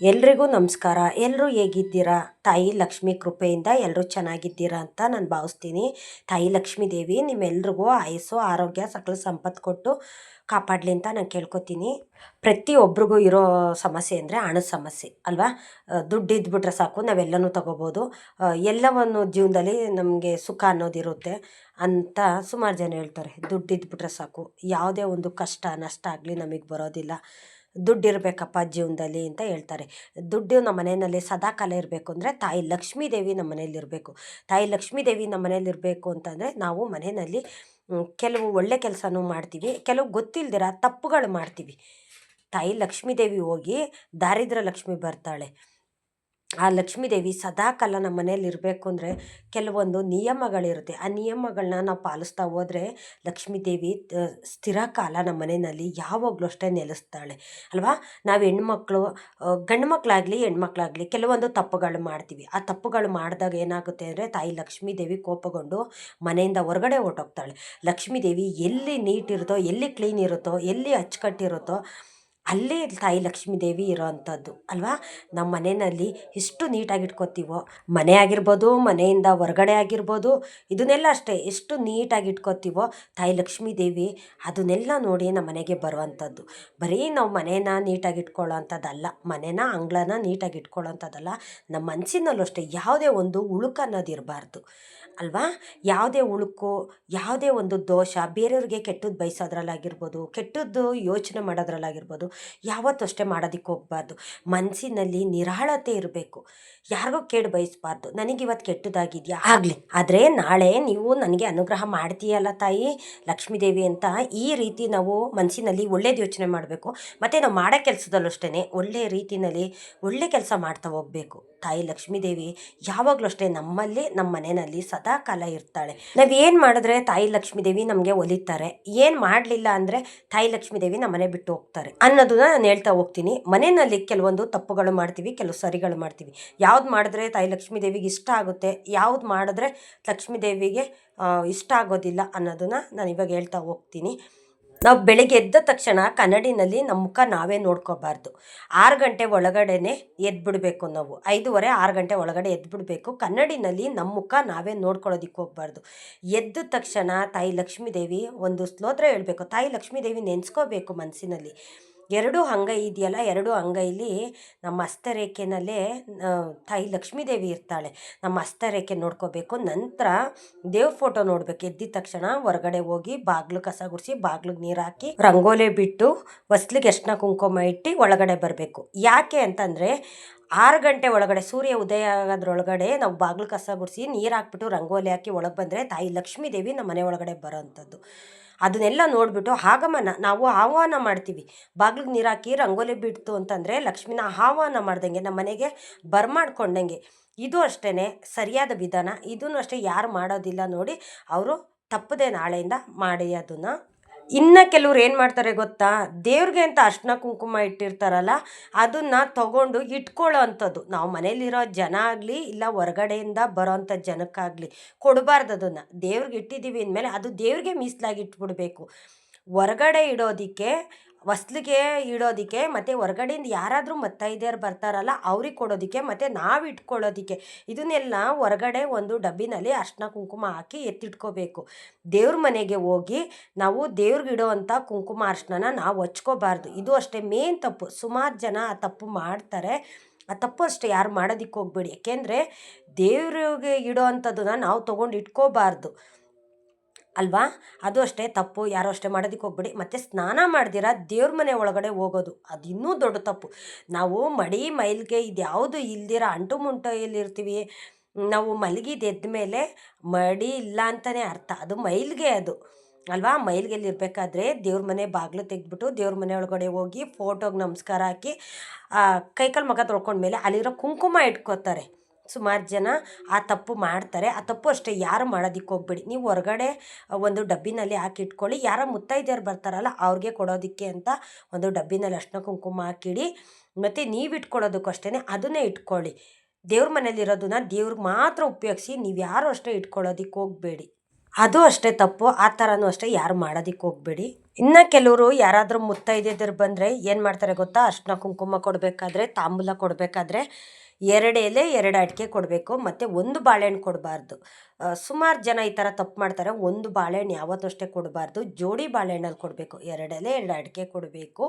ಎಲ್ರಿಗೂ ನಮಸ್ಕಾರ. ಎಲ್ಲರೂ ಹೇಗಿದ್ದೀರಾ? ತಾಯಿ ಲಕ್ಷ್ಮಿ ಕೃಪೆಯಿಂದ ಎಲ್ಲರೂ ಚೆನ್ನಾಗಿದ್ದೀರಾ ಅಂತ ನಾನು ಭಾವಿಸ್ತೀನಿ. ತಾಯಿ ಲಕ್ಷ್ಮೀ ದೇವಿ, ನಿಮ್ಮೆಲ್ರಿಗೂ ಆಯಸ್ಸು, ಆರೋಗ್ಯ, ಸಕಲ ಸಂಪತ್ತು ಕೊಟ್ಟು ಕಾಪಾಡಲಿ ಅಂತ ನಾನು ಕೇಳ್ಕೊತೀನಿ. ಪ್ರತಿಯೊಬ್ಬರಿಗೂ ಇರೋ ಸಮಸ್ಯೆ ಅಂದರೆ ಹಣದ ಸಮಸ್ಯೆ, ಅಲ್ವಾ? ದುಡ್ಡು ಇದ್ಬಿಟ್ರೆ ಸಾಕು, ನಾವೆಲ್ಲನೂ ತಗೋಬೋದು. ಎಲ್ಲವನ್ನು ಜೀವನದಲ್ಲಿ ನಮಗೆ ಸುಖ ಅನ್ನೋದಿರುತ್ತೆ ಅಂತ ಸುಮಾರು ಜನ ಹೇಳ್ತಾರೆ. ದುಡ್ಡು ಇದ್ಬಿಟ್ರೆ ಸಾಕು. ಯಾವುದೇ ಒಂದು ಕಷ್ಟ, ನಷ್ಟ ಆಗಲಿ ನಮಗೆ ಬರೋದಿಲ್ಲ. ದುಡ್ಡು ಇರಬೇಕಪ್ಪ ಜೀವನದಲ್ಲಿ ಅಂತ ಹೇಳ್ತಾರೆ. ದುಡ್ಡು ನಮ್ಮ ಮನೆಯಲ್ಲಿ ಸದಾ ಕಾಲ ಇರಬೇಕು ಅಂದರೆ ತಾಯಿ ಲಕ್ಷ್ಮೀ ದೇವಿ ನಮ್ಮ ಮನೆಯಲ್ಲಿರಬೇಕು ತಾಯಿ ಲಕ್ಷ್ಮೀ ದೇವಿ ನಮ್ಮ ಮನೆಯಲ್ಲಿರಬೇಕು ಅಂತಂದರೆ ನಾವು ಮನೆಯಲ್ಲಿ ಕೆಲವು ಒಳ್ಳೆ ಕೆಲಸನೂ ಮಾಡ್ತೀವಿ, ಕೆಲವು ಗೊತ್ತಿಲ್ದಿರ ತಪ್ಪುಗಳು ಮಾಡ್ತೀವಿ. ತಾಯಿ ಲಕ್ಷ್ಮೀ ದೇವಿ ಹೋಗಿ ದಾರಿದ್ರ ಲಕ್ಷ್ಮಿ ಬರ್ತಾಳೆ. ಆ ಲಕ್ಷ್ಮೀದೇವಿ ಸದಾಕಾಲ ಸದಾ ಕಾಲ ನಮ್ಮ ಮನೆಯಲ್ಲಿ ಇರಬೇಕು ಅಂದರೆ ಕೆಲವೊಂದು ನಿಯಮಗಳಿರುತ್ತೆ. ಆ ನಿಯಮಗಳನ್ನ ನಾವು ಪಾಲಿಸ್ತಾ ಹೋದರೆ ಲಕ್ಷ್ಮೀದೇವಿ ಸ್ಥಿರ ಕಾಲ ನಮ್ಮ ಮನೆಯಲ್ಲಿ ಯಾವಾಗಲೂ ಅಷ್ಟೇ ನೆಲೆಸ್ತಾಳೆ. ಅಲ್ವಾ? ನಾವು ಹೆಣ್ಮಕ್ಳು ಗಂಡು ಮಕ್ಕಳಾಗಲಿ ಹೆಣ್ಮಕ್ಳಾಗಲಿ ಕೆಲವೊಂದು ತಪ್ಪುಗಳು ಮಾಡ್ತೀವಿ. ಆ ತಪ್ಪುಗಳು ಮಾಡಿದಾಗ ಏನಾಗುತ್ತೆ ಅಂದರೆ ತಾಯಿ ಲಕ್ಷ್ಮೀದೇವಿ ಕೋಪಗೊಂಡು ಮನೆಯಿಂದ ಹೊರಗಡೆ ಹೊರ್ಟೋಗ್ತಾಳೆ. ಲಕ್ಷ್ಮೀದೇವಿ ಎಲ್ಲಿ ನೀಟ್ ಇರುತ್ತೋ, ಎಲ್ಲಿ ಕ್ಲೀನ್ ಇರುತ್ತೋ, ಎಲ್ಲಿ ಅಚ್ಚುಕಟ್ಟಿರುತ್ತೋ ಅಲ್ಲಿ ತಾಯಿ ಲಕ್ಷ್ಮೀ ದೇವಿ ಇರೋ ಅಲ್ವಾ? ನಮ್ಮ ಮನೆಯಲ್ಲಿ ಎಷ್ಟು ನೀಟಾಗಿ ಇಟ್ಕೋತೀವೋ, ಮನೆ ಆಗಿರ್ಬೋದು, ಮನೆಯಿಂದ ಹೊರಗಡೆ ಆಗಿರ್ಬೋದು, ಇದನ್ನೆಲ್ಲ ಅಷ್ಟೇ, ಎಷ್ಟು ನೀಟಾಗಿ ಇಟ್ಕೋತೀವೋ, ತಾಯಿ ಲಕ್ಷ್ಮೀ ದೇವಿ ಅದನ್ನೆಲ್ಲ ನೋಡಿ ನಮ್ಮ ಮನೆಗೆ ಬರುವಂಥದ್ದು. ಬರೀ ನಾವು ಮನೇನ ನೀಟಾಗಿ ಅಂಥದ್ದಲ್ಲ ಮನೇನ, ಅಂಗಳನ ನೀಟಾಗಿ ನಮ್ಮ ಮನಸ್ಸಿನಲ್ಲೂ ಅಷ್ಟೇ, ಯಾವುದೇ ಒಂದು ಉಳುಕು ಅನ್ನೋದು ಇರಬಾರ್ದು, ಅಲ್ವಾ? ಯಾವುದೇ ಉಳುಕು, ಯಾವುದೇ ಒಂದು ದೋಷ, ಬೇರೆಯವ್ರಿಗೆ ಕೆಟ್ಟದ್ದು ಬಯಸೋದ್ರಲ್ಲಾಗಿರ್ಬೋದು, ಕೆಟ್ಟದ್ದು ಯೋಚನೆ ಮಾಡೋದ್ರಲ್ಲಾಗಿರ್ಬೋದು ಯಾವತ್ತೂ ಅಷ್ಟೇ ಮಾಡೋದಕ್ಕೆ ಹೋಗಬಾರ್ದು. ಮನಸ್ಸಿನಲ್ಲಿ ನಿರಾಳತೆ ಇರಬೇಕು. ಯಾರಿಗೂ ಕೇಡು ಬಯಸಬಾರ್ದು. ನನಗೆ ಇವತ್ತು ಕೆಟ್ಟದಾಗಿದೆಯಾ? ಆಗಲಿ. ಆದರೆ ನಾಳೆ ನೀವು ನನಗೆ ಅನುಗ್ರಹ ಮಾಡ್ತೀಯಲ್ಲ ತಾಯಿ, ಲಕ್ಷ್ಮೀದೇವಿ ಅಂತ ಈ ರೀತಿ ನಾವು ಮನಸ್ಸಿನಲ್ಲಿ ಒಳ್ಳೇದು ಯೋಚನೆ ಮಾಡಬೇಕು. ಮತ್ತು ನಾವು ಮಾಡೋ ಕೆಲಸದಲ್ಲೂ ಅಷ್ಟೇ ಒಳ್ಳೆಯ ರೀತಿಯಲ್ಲಿ ಒಳ್ಳೆ ಕೆಲಸ ಮಾಡ್ತಾ ಹೋಗಬೇಕು. ತಾಯಿ ಲಕ್ಷ್ಮೀದೇವಿ ಯಾವಾಗಲೂ ಅಷ್ಟೇ ನಮ್ಮಲ್ಲಿ ನಮ್ಮ ಮನೆಯಲ್ಲಿ ಸದಾ ಕಾಲ ಇರ್ತಾಳೆ. ನಾವು ಏನು ಮಾಡಿದ್ರೆ ತಾಯಿ ಲಕ್ಷ್ಮೀದೇವಿ ನಮಗೆ ಒಲಿತಾರೆ? ಏನು ಮಾಡಲಿಲ್ಲ ಅಂದರೆ ತಾಯಿ ಲಕ್ಷ್ಮೀದೇವಿ ನಮ್ಮನೆ ಬಿಟ್ಟು ಹೋಗ್ತಾರೆ ಅನ್ನೋದನ್ನ ನಾನು ಹೇಳ್ತಾ ಹೋಗ್ತೀನಿ. ಮನೆಯಲ್ಲಿ ಕೆಲವೊಂದು ತಪ್ಪುಗಳು ಮಾಡ್ತೀವಿ, ಕೆಲವು ಸರಿಗಳು ಮಾಡ್ತೀವಿ. ಯಾವ್ದು ಮಾಡಿದ್ರೆ ತಾಯಿ ಲಕ್ಷ್ಮೀದೇವಿಗೆ ಇಷ್ಟ ಆಗುತ್ತೆ, ಯಾವ್ದು ಮಾಡಿದ್ರೆ ಲಕ್ಷ್ಮೀ ದೇವಿಗೆ ಇಷ್ಟ ಆಗೋದಿಲ್ಲ ಅನ್ನೋದನ್ನ ನಾನು ಇವಾಗ ಹೇಳ್ತಾ ಹೋಗ್ತೀನಿ. ನಾವು ಬೆಳಗ್ಗೆ ಎದ್ದ ತಕ್ಷಣ ಕನ್ನಡಿನಲ್ಲಿ ನಮ್ಮ ಮುಖ ನಾವೇ ನೋಡ್ಕೋಬಾರ್ದು. ಆರು ಗಂಟೆ ಒಳಗಡೆನೆ ಎದ್ಬಿಡಬೇಕು ನಾವು. ಐದೂವರೆ, ಆರು ಗಂಟೆ ಒಳಗಡೆ ಎದ್ಬಿಡ್ಬೇಕು. ಕನ್ನಡಿನಲ್ಲಿ ನಮ್ಮ ಮುಖ ನಾವೇ ನೋಡ್ಕೊಳ್ಳೋದಿಕ್ಕೆ ಹೋಗ್ಬಾರ್ದು. ಎದ್ದ ತಕ್ಷಣ ತಾಯಿ ಲಕ್ಷ್ಮೀದೇವಿ ಒಂದು ಸ್ತೋತ್ರ ಹೇಳಬೇಕು. ತಾಯಿ ಲಕ್ಷ್ಮೀದೇವಿ ನೆನೆಸ್ಕೋಬೇಕು ಮನಸ್ಸಿನಲ್ಲಿ ಎರಡೂ ಅಂಗೈ ಇದೆಯಲ್ಲ, ಎರಡೂ ಅಂಗೈಲಿ ನಮ್ಮ ಹಸ್ತರೇಖೆನಲ್ಲೇ ತಾಯಿ ಲಕ್ಷ್ಮೀದೇವಿ ಇರ್ತಾಳೆ. ನಮ್ಮ ಹಸ್ತರೇಖೆ ನೋಡ್ಕೋಬೇಕು, ನಂತರ ದೇವ್ರ ಫೋಟೋ ನೋಡ್ಬೇಕು. ಎದ್ದಿದ ತಕ್ಷಣ ಹೊರಗಡೆ ಹೋಗಿ ಬಾಗ್ಲು ಕಸ ಗುಡಿಸಿ, ಬಾಗ್ಲಿಗೆ ನೀರು ಹಾಕಿ, ರಂಗೋಲೆ ಬಿಟ್ಟು ಹೊಸ್ಲಿಗೆ ಎಷ್ಟನ ಕುಂಕುಮ ಇಟ್ಟು ಒಳಗಡೆ ಬರಬೇಕು. ಯಾಕೆ ಅಂತಂದರೆ, ಆರು ಗಂಟೆ ಒಳಗಡೆ, ಸೂರ್ಯ ಉದಯ ಆಗೋದ್ರೊಳಗಡೆ ನಾವು ಬಾಗ್ಲು ಕಸ ಗುಡಿಸಿ, ನೀರು ಹಾಕ್ಬಿಟ್ಟು ರಂಗೋಲಿ ಹಾಕಿ ಒಳಗೆ ಬಂದರೆ ತಾಯಿ ಲಕ್ಷ್ಮೀ ದೇವಿ ನಮ್ಮ ಮನೆ ಒಳಗಡೆ ಬರೋವಂಥದ್ದು ಅದನ್ನೆಲ್ಲ ನೋಡಿಬಿಟ್ಟು ಆಗಮನ ನಾವು ಆಹ್ವಾನ ಮಾಡ್ತೀವಿ. ಬಾಗಿಲಿಗೆ ನೀರು ಹಾಕಿ ರಂಗೋಲಿ ಬಿಡ್ತು ಅಂತಂದರೆ ಲಕ್ಷ್ಮಿನ ಆಹ್ವಾನ ಮಾಡ್ದಂಗೆ ನಮ್ಮ ಮನೆಗೆ ಬರ್ಮಾಡ್ಕೊಂಡಂಗೆ ಇದು ಅಷ್ಟೇ ಸರಿಯಾದ ವಿಧಾನ. ಇದನ್ನು ಅಷ್ಟೇ ಯಾರು ಮಾಡೋದಿಲ್ಲ ನೋಡಿ, ಅವರು ತಪ್ಪದೆ ನಾಳೆಯಿಂದ ಮಾಡಿ ಅದನ್ನು. ಇನ್ನು ಕೆಲವ್ರು ಏನು ಮಾಡ್ತಾರೆ ಗೊತ್ತಾ? ದೇವ್ರಿಗೆ ಅಂತ ಅರಿಶ್ಣ ಕುಂಕುಮ ಇಟ್ಟಿರ್ತಾರಲ್ಲ, ಅದನ್ನು ತಗೊಂಡು ಇಟ್ಕೊಳ್ಳೋ ಅಂಥದ್ದು. ನಾವು ಮನೇಲಿರೋ ಜನ ಆಗಲಿ, ಇಲ್ಲ ಹೊರಗಡೆಯಿಂದ ಬರೋವಂಥ ಜನಕ್ಕಾಗಲಿ, ಕೊಡಬಾರ್ದು ಅದನ್ನು. ದೇವ್ರಿಗೆ ಇಟ್ಟಿದ್ದೀವಿ ಅಂದಮೇಲೆ ಅದು ದೇವ್ರಿಗೆ ಮೀಸಲಾಗಿ ಇಟ್ಬಿಡ್ಬೇಕು. ಹೊರಗಡೆ ಇಡೋದಕ್ಕೆ ಹೊಸ್ಲಿಗೆ ಇಡೋದಕ್ಕೆ ಮತ್ತು ಹೊರಗಡೆಯಿಂದ ಯಾರಾದರೂ ಮತ್ತೈದ್ಯಾರು ಬರ್ತಾರಲ್ಲ ಅವ್ರಿಗೆ ಕೊಡೋದಕ್ಕೆ ಮತ್ತು ನಾವು ಇಟ್ಕೊಳ್ಳೋದಕ್ಕೆ. ಇದನ್ನೆಲ್ಲ ಹೊರಗಡೆ ಒಂದು ಡಬ್ಬಿನಲ್ಲಿ ಅರ್ಶಿನ ಕುಂಕುಮ ಹಾಕಿ ಎತ್ತಿಟ್ಕೋಬೇಕು. ದೇವ್ರ ಮನೆಗೆ ಹೋಗಿ ನಾವು ದೇವ್ರಿಗೆ ಇಡೋವಂಥ ಕುಂಕುಮ ಅರ್ಶಿನ ನಾವು ಹಚ್ಕೋಬಾರ್ದು. ಇದು ಅಷ್ಟೇ ಮೇನ್ ತಪ್ಪು. ಸುಮಾರು ಜನ ಆ ತಪ್ಪು ಮಾಡ್ತಾರೆ. ಆ ತಪ್ಪು ಅಷ್ಟೇ ಯಾರು ಮಾಡೋದಕ್ಕೆ ಹೋಗ್ಬೇಡಿ. ಯಾಕೆಂದರೆ ದೇವ್ರಿಗೆ ಇಡೋ ಅಂಥದ್ದನ್ನು ನಾವು ತೊಗೊಂಡು ಇಟ್ಕೋಬಾರ್ದು. ಅಲ್ವಾ? ಅದು ಅಷ್ಟೇ, ತಪ್ಪು, ಯಾರೋ ಅಷ್ಟೇ ಮಾಡೋದಕ್ಕೆ ಹೋಗ್ಬೇಡಿ. ಮತ್ತು ಸ್ನಾನ ಮಾಡ್ದಿರ ದೇವ್ರ ಮನೆ ಒಳಗಡೆ ಹೋಗೋದು. ಅದು ಇನ್ನೂ ದೊಡ್ಡ ತಪ್ಪು. ನಾವು ಮಡಿ ಮೈಲ್ಗೆ ಇದ್ಯಾವುದು ಇಲ್ದಿರ ಅಂಟು ಮುಂಟೆಯಲ್ಲಿರ್ತೀವಿ. ನಾವು ಮಲಗಿದ ಎದ್ದ ಮೇಲೆ ಮಡಿ ಇಲ್ಲ ಅಂತಲೇ ಅರ್ಥ. ಅದು ಮೈಲ್ಗೆ ಅದು. ಅಲ್ವಾ? ಮೈಲ್ಗೆಲ್ಲಿರ್ಬೇಕಾದ್ರೆ ದೇವ್ರ ಮನೆ ಬಾಗಿಲು ತೆಗೆದ್ಬಿಟ್ಟು ದೇವ್ರ ಮನೆ ಒಳಗಡೆ ಹೋಗಿ ಫೋಟೋಗೆ ನಮಸ್ಕಾರ ಹಾಕಿ ಕೈಕಾಲು ಮಗ ತೊಳ್ಕೊಂಡ್ಮೇಲೆ ಅಲ್ಲಿರೋ ಕುಂಕುಮ ಇಟ್ಕೋತಾರೆ. ಸುಮಾರು ಜನ ಆ ತಪ್ಪು ಮಾಡ್ತಾರೆ. ಆ ತಪ್ಪು ಅಷ್ಟೇ, ಯಾರು ಮಾಡೋದಕ್ಕೆ ಹೋಗ್ಬೇಡಿ. ನೀವು ಹೊರಗಡೆ ಒಂದು ಡಬ್ಬಿನಲ್ಲಿ ಹಾಕಿ ಇಟ್ಕೊಳ್ಳಿ. ಯಾರೋ ಮುತ್ತೈದೆಯರು ಬರ್ತಾರಲ್ಲ, ಅವ್ರಿಗೆ ಕೊಡೋದಕ್ಕೆ ಅಂತ ಒಂದು ಡಬ್ಬಿನಲ್ಲಿ ಅರ್ಶಿನ ಕುಂಕುಮ ಹಾಕಿಡಿ. ಮತ್ತು ನೀವು ಇಟ್ಕೊಳ್ಳೋದಕ್ಕೂ ಅಷ್ಟೇ ಅದನ್ನೇ ಇಟ್ಕೊಳ್ಳಿ. ದೇವ್ರ ಮನೇಲಿರೋದನ್ನ ದೇವ್ರಿಗೆ ಮಾತ್ರ ಉಪಯೋಗಿಸಿ, ನೀವು ಯಾರು ಅಷ್ಟೇ ಇಟ್ಕೊಳ್ಳೋದಕ್ಕೆ ಹೋಗಬೇಡಿ. ಅದು ಅಷ್ಟೇ ತಪ್ಪು, ಆ ಥರನೂ ಅಷ್ಟೇ, ಯಾರು ಮಾಡೋದಕ್ಕೆ ಹೋಗಬೇಡಿ. ಇನ್ನು ಕೆಲವರು ಯಾರಾದರೂ ಮುತ್ತೈದೆದ್ರು ಬಂದರೆ ಏನು ಮಾಡ್ತಾರೆ ಗೊತ್ತಾ? ಅರ್ಶಿನ ಕುಂಕುಮ ಕೊಡಬೇಕಾದ್ರೆ, ತಾಂಬೂಲ ಕೊಡಬೇಕಾದ್ರೆ ಎರಡು ಎರಡು ಅಡಿಕೆ ಕೊಡಬೇಕು ಮತ್ತು ಒಂದು ಬಾಳೆಹಣ್ಣು ಕೊಡಬಾರ್ದು. ಸುಮಾರು ಜನ ಈ ಥರ ತಪ್ಪು ಮಾಡ್ತಾರೆ. ಒಂದು ಬಾಳೆಹಣ್ಣು ಯಾವತ್ತೂ ಅಷ್ಟೇ ಕೊಡಬಾರ್ದು. ಜೋಡಿ ಬಾಳೆಹಣ್ಣಲ್ಲಿ ಕೊಡಬೇಕು. ಎರಡು ಎಲೆ ಎರಡು ಅಡಿಕೆ ಕೊಡಬೇಕು.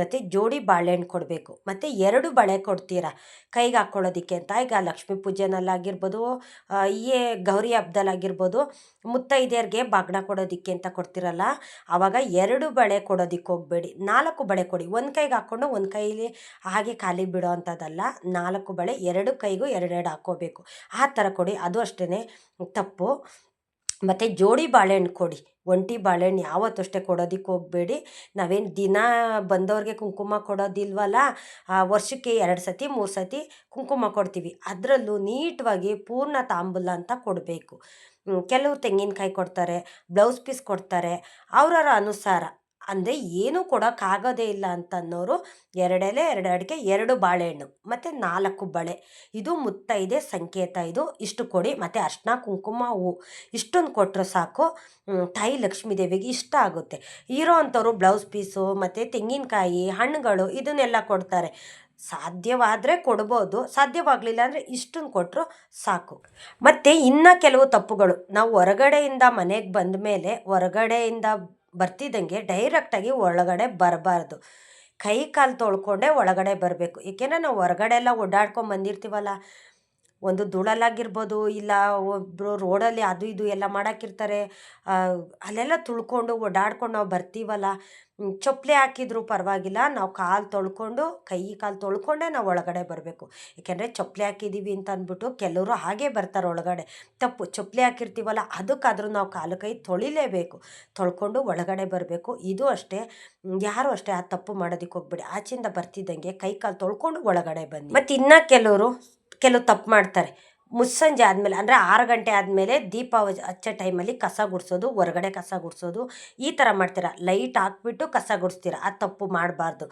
ಮತ್ತು ಜೋಡಿ ಬಾಳೆಹಣ್ಣು ಕೊಡಬೇಕು. ಮತ್ತು ಎರಡು ಬಳೆ ಕೊಡ್ತೀರಾ? ಕೈಗೆ ಹಾಕ್ಕೊಳ್ಳೋದಕ್ಕೆ ಅಂತ. ಈಗ ಲಕ್ಷ್ಮೀ ಪೂಜೆನಲ್ಲಾಗಿರ್ಬೋದು ಈ ಗೌರಿ ಹಬ್ಬದಲ್ಲಾಗಿರ್ಬೋದು ಮುತ್ತೈದೆಯರಿಗೆ ಬಾಗ್ನ ಕೊಡೋದಕ್ಕೆ ಅಂತ ಕೊಡ್ತಿರಲ್ಲ. ಆವಾಗ ಎರಡು ಬಳೆ ಕೊಡೋದಕ್ಕೆ ಹೋಗಬೇಡಿ. ನಾಲ್ಕು ಬಳೆ ಕೊಡಿ. ಒಂದು ಕೈಗೆ ಹಾಕ್ಕೊಂಡು ಒಂದು ಕೈಲಿ ಹಾಗೆ ಖಾಲಿ ಬಿಡೋ ಅಂಥದ್ದಲ್ಲ. ನಾಲ್ಕು ಬಳೆ ಎರಡು ಕೈಗೂ ಎರಡೆರಡು ಹಾಕ್ಕೋಬೇಕು. ಆ ಥರ ಕೊಡಿ. ಅದು ಅಷ್ಟೇ ತಪ್ಪು. ಮತ್ತು ಜೋಡಿ ಬಾಳೆಹಣ್ಣು ಕೊಡಿ. ಒಂಟಿ ಬಾಳೆಹಣ್ಣು ಯಾವತ್ತು ಅಷ್ಟೇ ಕೊಡೋದಕ್ಕೆ ಹೋಗಬೇಡಿ. ನಾವೇನು ದಿನ ಬಂದವ್ರಿಗೆ ಕುಂಕುಮ ಕೊಡೋದಿಲ್ವಲ್ಲ ವರ್ಷಕ್ಕೆ ಎರಡು ಸತಿ, ಮೂರು ಸತಿ ಕುಂಕುಮ ಕೊಡ್ತೀವಿ. ಅದರಲ್ಲೂ ನೀಟ್ವಾಗಿ ಪೂರ್ಣ ತಾಂಬೂಲ ಅಂತ ಕೊಡಬೇಕು. ಕೆಲವು ತೆಂಗಿನಕಾಯಿ ಕೊಡ್ತಾರೆ, ಬ್ಲೌಸ್ ಪೀಸ್ ಕೊಡ್ತಾರೆ. ಅವರವರ ಅನುಸಾರ. ಅಂದರೆ ಏನೂ ಕೊಡೋಕ್ಕಾಗೋದೇ ಇಲ್ಲ ಅಂತ ಅನ್ನೋರು ಎರಡೆಲೆ, ಎರಡು ಅಡಿಕೆ ಎರಡು ಬಾಳೆಹಣ್ಣು, ಮತ್ತು ನಾಲ್ಕು ಬಳೆ. ಇದು ಮುತ್ತೈದೆ ಸಂಕೇತ ಇದು. ಇಷ್ಟು ಕೊಡಿ, ಮತ್ತು ಅರ್ಶಿನ ಕುಂಕುಮ ಹೂವು ಇಷ್ಟೊಂದು ಕೊಟ್ಟರೆ ಸಾಕು. ತಾಯಿ ಲಕ್ಷ್ಮೀ ದೇವಿಗೆ ಇಷ್ಟ ಆಗುತ್ತೆ. ಇರೋ ಅಂಥವ್ರು ಬ್ಲೌಸ್ ಪೀಸು ಮತ್ತು ತೆಂಗಿನಕಾಯಿ, ಹಣ್ಣುಗಳು ಇದನ್ನೆಲ್ಲ ಕೊಡ್ತಾರೆ. ಸಾಧ್ಯವಾದರೆ ಕೊಡ್ಬೋದು, ಸಾಧ್ಯವಾಗಲಿಲ್ಲ ಅಂದರೆ ಇಷ್ಟನ್ನು ಕೊಟ್ಟರು ಸಾಕು. ಮತ್ತು ಇನ್ನು ಕೆಲವು ತಪ್ಪುಗಳು. ನಾವು ಹೊರಗಡೆಯಿಂದ ಮನೆಗೆ ಬಂದ ಮೇಲೆ ಹೊರಗಡೆಯಿಂದ ಬರ್ತಿದ್ದಂಗೆ ಡೈರೆಕ್ಟಾಗಿ ಒಳಗಡೆ ಬರಬಾರ್ದು. ಕೈ ಕಾಲು ತೊಳ್ಕೊಂಡೇ ಒಳಗಡೆ ಬರಬೇಕು. ಏಕೆಂದರೆ ನಾವು ಹೊರಗಡೆ ಎಲ್ಲ ಓಡಾಡ್ಕೊಂಡು ಬಂದಿರ್ತೀವಲ್ಲ ಒಂದು ಧೂಳಲ್ಲಾಗಿರ್ಬೋದು ಇಲ್ಲ ಒಬ್ಬರು ರೋಡಲ್ಲಿ ಅದು ಇದು ಎಲ್ಲ ಮಾಡೋಕ್ಕಿರ್ತಾರೆ ಅಲ್ಲೆಲ್ಲ ತುಳ್ಕೊಂಡು ಓಡಾಡ್ಕೊಂಡು ನಾವು ಬರ್ತೀವಲ್ಲ ಚಪ್ಪಲಿ ಹಾಕಿದ್ರು ಪರವಾಗಿಲ್ಲ, ನಾವು ಕಾಲು ತೊಳ್ಕೊಂಡು, ಕೈ ಕಾಲು ತೊಳ್ಕೊಂಡೇ ನಾವು ಒಳಗಡೆ ಬರಬೇಕು. ಏಕೆಂದರೆ ಚಪ್ಪಲಿ ಹಾಕಿದ್ದೀವಿ ಅಂತ ಅಂದ್ಬಿಟ್ಟು ಕೆಲವರು ಹಾಗೆ ಬರ್ತಾರೆ ಒಳಗಡೆ. ತಪ್ಪು, ಚಪ್ಪಲಿ ಹಾಕಿರ್ತೀವಲ್ಲ, ಅದಕ್ಕಾದ್ರೂ ನಾವು ಕಾಲು ಕೈ ತೊಳಿಲೇಬೇಕು. ತೊಳ್ಕೊಂಡು ಒಳಗಡೆ ಬರಬೇಕು. ಇದು ಅಷ್ಟೇ ಯಾರು ಅಷ್ಟೇ ಆ ತಪ್ಪು ಮಾಡೋದಕ್ಕೆ ಹೋಗ್ಬೇಡಿ. ಆಚೆಯಿಂದ ಬರ್ತಿದ್ದಂಗೆ ಕೈ ಕಾಲು ತೊಳ್ಕೊಂಡು ಒಳಗಡೆ ಬನ್ನಿ. ಮತ್ತು ಇನ್ನು ಕೆಲವರು ಕೆಲವು ತಪ್ಪು ಮಾಡ್ತಾರೆ. ಮುಸ್ಸಂಜೆ ಆದಮೇಲೆ, ಅಂದರೆ ಆರು ಗಂಟೆ ಆದಮೇಲೆ ದೀಪ ಹಚ್ಚ- ಟೈಮಲ್ಲಿ ಕಸ ಗುಡಿಸೋದು, ಹೊರಗಡೆ ಕಸ ಗುಡಿಸೋದು, ಈ ಥರ ಮಾಡ್ತೀರಾ. ಲೈಟ್ ಹಾಕ್ಬಿಟ್ಟು ಕಸ ಗುಡಿಸ್ತೀರಾ. ಆ ತಪ್ಪು ಮಾಡಬಾರ್ದು.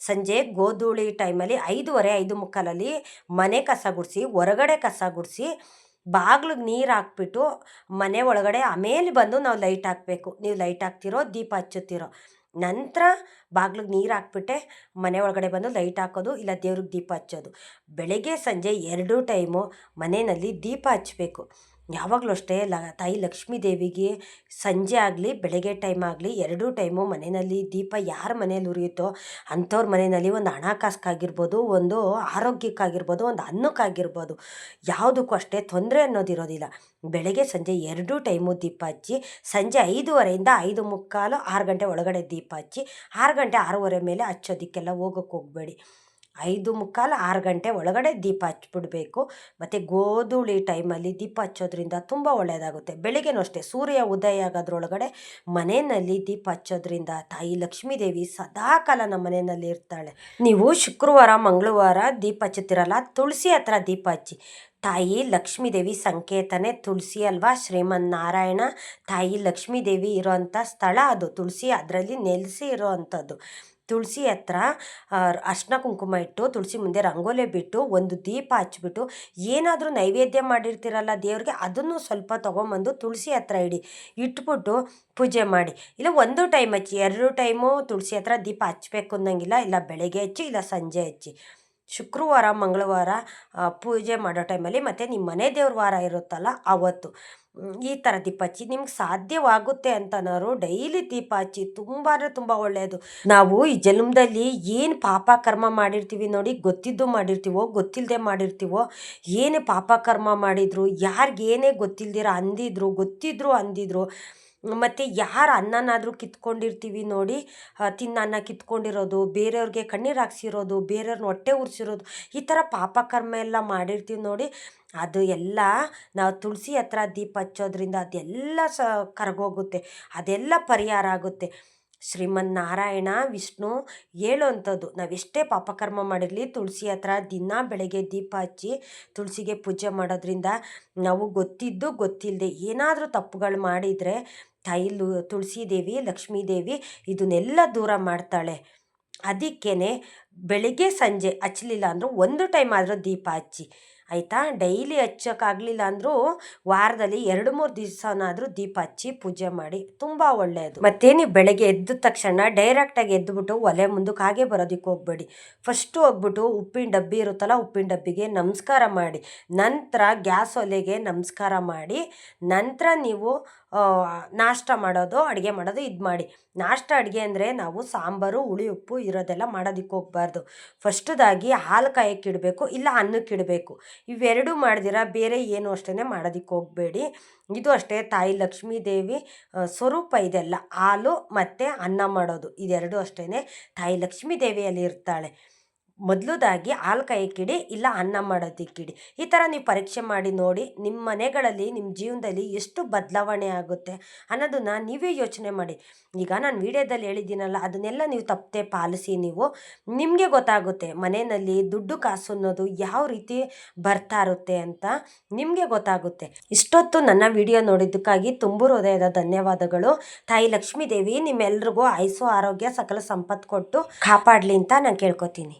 ಸಂಜೆ ಗೋಧೂಳಿ ಟೈಮಲ್ಲಿ ಐದೂವರೆ, ಐದು ಮುಕ್ಕಾಲಲ್ಲಿ ಮನೆ ಕಸ ಗುಡಿಸಿ, ಹೊರಗಡೆ ಕಸ ಗುಡಿಸಿ, ಬಾಗ್ಲಿಗೆ ನೀರು ಹಾಕ್ಬಿಟ್ಟು ಮನೆ ಒಳಗಡೆ ಆಮೇಲೆ ಬಂದು ನಾವು ಲೈಟ್ ಹಾಕಬೇಕು. ನೀವು ಲೈಟ್ ಹಾಕ್ತಿರೋ, ದೀಪ ಹಚ್ಚುತ್ತೀರೋ. ನಂತರ ಬಾಗ್ಲಿಗೆ ನೀರು ಹಾಕ್ಬಿಟ್ಟೆ, ಮನೆ ಒಳಗಡೆ ಬಂದು ಲೈಟ್ ಹಾಕೋದು, ಇಲ್ಲ ದೇವ್ರಿಗೆ ದೀಪ ಹಚ್ಚೋದು. ಬೆಳಗ್ಗೆ ಸಂಜೆ ಎರಡೂ ಟೈಮು ಮನೆಯಲ್ಲಿ ದೀಪ ಹಚ್ಚಬೇಕು ಯಾವಾಗಲೂ ಅಷ್ಟೇ ಲ ತಾಯಿ ಲಕ್ಷ್ಮೀ ದೇವಿಗೆ ಸಂಜೆ ಆಗಲಿ, ಬೆಳಗ್ಗೆ ಟೈಮ್ ಆಗಲಿ ಎರಡೂ ಟೈಮು ಮನೆಯಲ್ಲಿ ದೀಪ ಯಾರ ಮನೇಲಿ ಉರಿಯುತ್ತೋ ಅಂಥವ್ರ ಮನೆಯಲ್ಲಿ ಒಂದು ಹಣಕಾಸಿಗಾಗಿರ್ಬೋದು, ಒಂದು ಆರೋಗ್ಯಕ್ಕಾಗಿರ್ಬೋದು, ಒಂದು ಅನ್ನಕ್ಕಾಗಿರ್ಬೋದು, ಯಾವುದಕ್ಕೂ ಅಷ್ಟೇ ತೊಂದರೆ ಅನ್ನೋದಿರೋದಿಲ್ಲ ಬೆಳಗ್ಗೆ ಸಂಜೆ ಎರಡೂ ಟೈಮು ದೀಪ ಹಚ್ಚಿ, ಸಂಜೆ ಐದೂವರೆಯಿಂದ ಐದು ಮುಕ್ಕಾಲು ಆರು ಗಂಟೆ ಒಳಗಡೆ ದೀಪ ಹಚ್ಚಿ, ಆರು ಗಂಟೆ ಆರೂವರೆ ಮೇಲೆ ಹಚ್ಚೋದಕ್ಕೆಲ್ಲ ಹೋಗೋಕ್ಕೆ ಹೋಗಬೇಡಿ. ಐದು ಮುಕ್ಕಾಲು ಆರು ಗಂಟೆ ಒಳಗಡೆ ದೀಪ ಹಚ್ಬಿಡ್ಬೇಕು. ಮತ್ತು ಗೋಧೂಳಿ ಟೈಮಲ್ಲಿ ದೀಪ ಹಚ್ಚೋದ್ರಿಂದ ತುಂಬ ಒಳ್ಳೆಯದಾಗುತ್ತೆ ಬೆಳಿಗ್ಗೆನೂ ಅಷ್ಟೇ, ಸೂರ್ಯ ಉದಯ ಆಗೋದ್ರೊಳಗಡೆ ಮನೆಯಲ್ಲಿ ದೀಪ ಹಚ್ಚೋದ್ರಿಂದ ತಾಯಿ ಲಕ್ಷ್ಮೀ ದೇವಿ ಸದಾಕಾಲ ನಮ್ಮ ಮನೆಯಲ್ಲಿ ಇರ್ತಾಳೆ. ನೀವು ಶುಕ್ರವಾರ, ಮಂಗಳವಾರ ದೀಪ ಹಚ್ಚುತ್ತೀರಲ್ಲ, ತುಳಸಿ ಹತ್ರ ದೀಪ ಹಚ್ಚಿ. ತಾಯಿ ಲಕ್ಷ್ಮೀ ದೇವಿ ಸಂಕೇತನೇ ತುಳಸಿ ಅಲ್ವಾ? ಶ್ರೀಮನ್ನಾರಾಯಣ ತಾಯಿ ಲಕ್ಷ್ಮೀ ದೇವಿ ಇರೋವಂಥ ಸ್ಥಳ ಅದು. ತುಳಸಿ ಅದರಲ್ಲಿ ನೆಲೆಸಿ ಇರೋ ಅಂಥದ್ದು ತುಳಸಿ ಹತ್ರ ಅರ್ಶಿನ ಕುಂಕುಮ ಇಟ್ಟು, ತುಳಸಿ ಮುಂದೆ ರಂಗೋಲೆ ಬಿಟ್ಟು, ಒಂದು ದೀಪ ಹಚ್ಬಿಟ್ಟು ಏನಾದರೂ ನೈವೇದ್ಯ ಮಾಡಿರ್ತೀರಲ್ಲ ದೇವ್ರಿಗೆ, ಅದನ್ನು ಸ್ವಲ್ಪ ತೊಗೊಂಬಂದು ತುಳಸಿ ಹತ್ರ ಇಡಿ, ಇಟ್ಬಿಟ್ಟು ಪೂಜೆ ಮಾಡಿ. ಇಲ್ಲ, ಒಂದು ಟೈಮ್ ಹಚ್ಚಿ, ಎರಡು ಟೈಮು ತುಳಸಿ ಹತ್ರ ದೀಪ ಹಚ್ಬೇಕು ಅನ್ನೋಂಗಿಲ್ಲ, ಇಲ್ಲ ಬೆಳಗ್ಗೆ ಹಚ್ಚಿ, ಇಲ್ಲ ಸಂಜೆ ಹಚ್ಚಿ. ಶುಕ್ರವಾರ, ಮಂಗಳವಾರ ಪೂಜೆ ಮಾಡೋ ಟೈಮಲ್ಲಿ ಮತ್ತು ನಿಮ್ಮ ಮನೆ ದೇವ್ರ ವಾರ ಇರುತ್ತಲ್ಲ ಆವತ್ತು ಈ ಥರ ದೀಪ ಹಚ್ಚಿ ನಿಮ್ಗೆ ಸಾಧ್ಯವಾಗುತ್ತೆ ಅಂತನೋರು ಡೈಲಿ ದೀಪ ಹಚ್ಚಿ ತುಂಬ ಅಂದರೆ ತುಂಬ ಒಳ್ಳೆಯದು ನಾವು ಈ ಜನ್ಮದಲ್ಲಿ ಏನು ಪಾಪ ಕರ್ಮ ಮಾಡಿರ್ತೀವಿ ನೋಡಿ, ಗೊತ್ತಿದ್ದು ಮಾಡಿರ್ತೀವೋ ಗೊತ್ತಿಲ್ಲದೆ ಮಾಡಿರ್ತೀವೋ, ಏನು ಪಾಪ ಕರ್ಮ ಮಾಡಿದ್ರು, ಯಾರಿಗೇನೇ ಗೊತ್ತಿಲ್ದಿರ ಅಂದಿದ್ರು, ಗೊತ್ತಿದ್ರು ಅಂದಿದ್ರು ಮತ್ತು ಯಾರು ಅನ್ನನಾದರೂ ಕಿತ್ಕೊಂಡಿರ್ತೀವಿ ನೋಡಿ ತಿನ್ನ ಅನ್ನ ಕಿತ್ಕೊಂಡಿರೋದು, ಬೇರೆಯವ್ರಿಗೆ ಕಣ್ಣೀರು ಹಾಕ್ಸಿರೋದು ಬೇರೆಯವ್ರನ್ನ ಹೊಟ್ಟೆ ಉರಿಸಿರೋದು, ಈ ಥರ ಪಾಪಕರ್ಮ ಎಲ್ಲ ಮಾಡಿರ್ತೀವಿ ನೋಡಿ, ಅದು ಎಲ್ಲ ನಾವು ತುಳಸಿ ಹತ್ರ ದೀಪ ಹಚ್ಚೋದ್ರಿಂದ ಅದೆಲ್ಲ ಸ, ಕರಗೋಗುತ್ತೆ, ಅದೆಲ್ಲ ಪರಿಹಾರ ಆಗುತ್ತೆ. ಶ್ರೀಮನ್ನಾರಾಯಣ, ವಿಷ್ಣು ಹೇಳೋವಂಥದ್ದು ನಾವೆಷ್ಟೇ ಪಾಪಕರ್ಮ ಮಾಡಿರಲಿ, ತುಳಸಿ ಹತ್ರ ದಿನ ಬೆಳಗ್ಗೆ ದೀಪ ಹಚ್ಚಿ ತುಳಸಿಗೆ ಪೂಜೆ ಮಾಡೋದ್ರಿಂದ ನಾವು ಗೊತ್ತಿದ್ದು ಗೊತ್ತಿಲ್ಲದೆ ಏನಾದರೂ ತಪ್ಪುಗಳು ಮಾಡಿದರೆ ತಾಯಿ ತುಳಸಿ ದೇವಿ ಲಕ್ಷ್ಮೀ ದೇವಿ ಇದನ್ನೆಲ್ಲ ದೂರ ಮಾಡ್ತಾಳೆ. ಅದಕ್ಕೇ ಬೆಳಿಗ್ಗೆ ಸಂಜೆ ಹಚ್ಚಲಿಲ್ಲ ಅಂದರೂ ಒಂದು ಟೈಮ್ ಆದರೂ ದೀಪ ಹಚ್ಚಿ. ಆಯಿತಾ? ಡೈಲಿ ಹಚ್ಚೋಕ್ಕಾಗಲಿಲ್ಲ ಅಂದರೂ ವಾರದಲ್ಲಿ ಎರಡು ಮೂರು ದಿವಸನಾದರೂ ದೀಪ ಹಚ್ಚಿ ಪೂಜೆ ಮಾಡಿ, ತುಂಬ ಒಳ್ಳೆಯದು ಮತ್ತೆ ನೀವು ಬೆಳಗ್ಗೆ ಎದ್ದ ತಕ್ಷಣ ಡೈರೆಕ್ಟಾಗಿ ಎದ್ದುಬಿಟ್ಟು ಒಲೆ ಮುಂದಕ್ಕೆ ಹಾಗೆ ಬರೋದಕ್ಕೆ ಹೋಗ್ಬೇಡಿ. ಫಸ್ಟು ಹೋಗ್ಬಿಟ್ಟು ಉಪ್ಪಿನ ಡಬ್ಬಿ ಇರುತ್ತಲ್ಲ, ಉಪ್ಪಿನ ಡಬ್ಬಿಗೆ ನಮಸ್ಕಾರ ಮಾಡಿ. ನಂತರ ಗ್ಯಾಸ್ ಒಲೆಗೆ ನಮಸ್ಕಾರ ಮಾಡಿ. ನಂತರ ನೀವು ನಾಷ್ಟ ಮಾಡೋದು, ಅಡುಗೆ ಮಾಡೋದು ಇದು ಮಾಡಿ. ನಾಷ್ಟ, ಅಡುಗೆ ಅಂದರೆ ನಾವು ಸಾಂಬಾರು, ಹುಳಿ ಉಪ್ಪು ಇರೋದೆಲ್ಲ ಮಾಡೋದಕ್ಕೆ ಹೋಗ್ಬಾರ್ದು. ಫಸ್ಟದಾಗಿ ಹಾಲು ಕಾಯಕ್ಕೆ ಇಡಬೇಕು, ಇಲ್ಲ ಅನ್ನಕ್ಕೆ ಇಡಬೇಕು. ಇವೆರಡೂ ಮಾಡಿದಿರಾ? ಬೇರೆ ಏನು ಅಷ್ಟೇ ಮಾಡೋದಕ್ಕೆ ಹೋಗಬೇಡಿ. ಇದು ಅಷ್ಟೇ, ತಾಯಿ ಲಕ್ಷ್ಮೀ ದೇವಿ ಸ್ವರೂಪ ಇದೆಲ್ಲ. ಹಾಲು ಮತ್ತು ಅನ್ನ ಮಾಡೋದು. ಇದೆರಡೂ ಅಷ್ಟೇ ತಾಯಿ ಲಕ್ಷ್ಮೀ ದೇವಿಯಲ್ಲಿ ಇರ್ತಾಳೆ. ಮೊದಲದಾಗಿ ಹಾಲು ಕಾಯಕ್ಕಿಡಿ ಇಲ್ಲ ಅನ್ನ ಮಾಡೋದಕ್ಕಿಡಿ ಈ ಥರ ನೀವು ಪರೀಕ್ಷೆ ಮಾಡಿ ನೋಡಿ ನಿಮ್ಮ ಮನೆಗಳಲ್ಲಿ, ನಿಮ್ಮ ಜೀವನದಲ್ಲಿ ಎಷ್ಟು ಬದಲಾವಣೆ ಆಗುತ್ತೆ ಅನ್ನೋದನ್ನು ನೀವೇ ಯೋಚನೆ ಮಾಡಿ. ಈಗ ನಾನು ವಿಡಿಯೋದಲ್ಲಿ ಹೇಳಿದ್ದೀನಲ್ಲ, ಅದನ್ನೆಲ್ಲ ನೀವು ತಪ್ಪದೆ ಪಾಲಿಸಿ ನೀವು. ನಿಮಗೆ ಗೊತ್ತಾಗುತ್ತೆ ಮನೆಯಲ್ಲಿ ದುಡ್ಡು ಕಾಸು ಅನ್ನೋದು ಯಾವ ರೀತಿ ಬರ್ತಾ ಇರುತ್ತೆ ಅಂತ ನಿಮಗೆ ಗೊತ್ತಾಗುತ್ತೆ. ಇಷ್ಟೊತ್ತು ನನ್ನ ವಿಡಿಯೋ ನೋಡಿದ್ದಕ್ಕಾಗಿ ತುಂಬು ಹೃದಯದ ಧನ್ಯವಾದಗಳು. ತಾಯಿ ಲಕ್ಷ್ಮೀದೇವಿ, ನಿಮ್ಮೆಲ್ರಿಗೂ ಆಯಸ್ಸು ಆರೋಗ್ಯ, ಸಕಲ ಸಂಪತ್ತು ಕೊಟ್ಟು ಕಾಪಾಡಲಿ ಅಂತ ನಾನು ಕೇಳ್ಕೊತೀನಿ.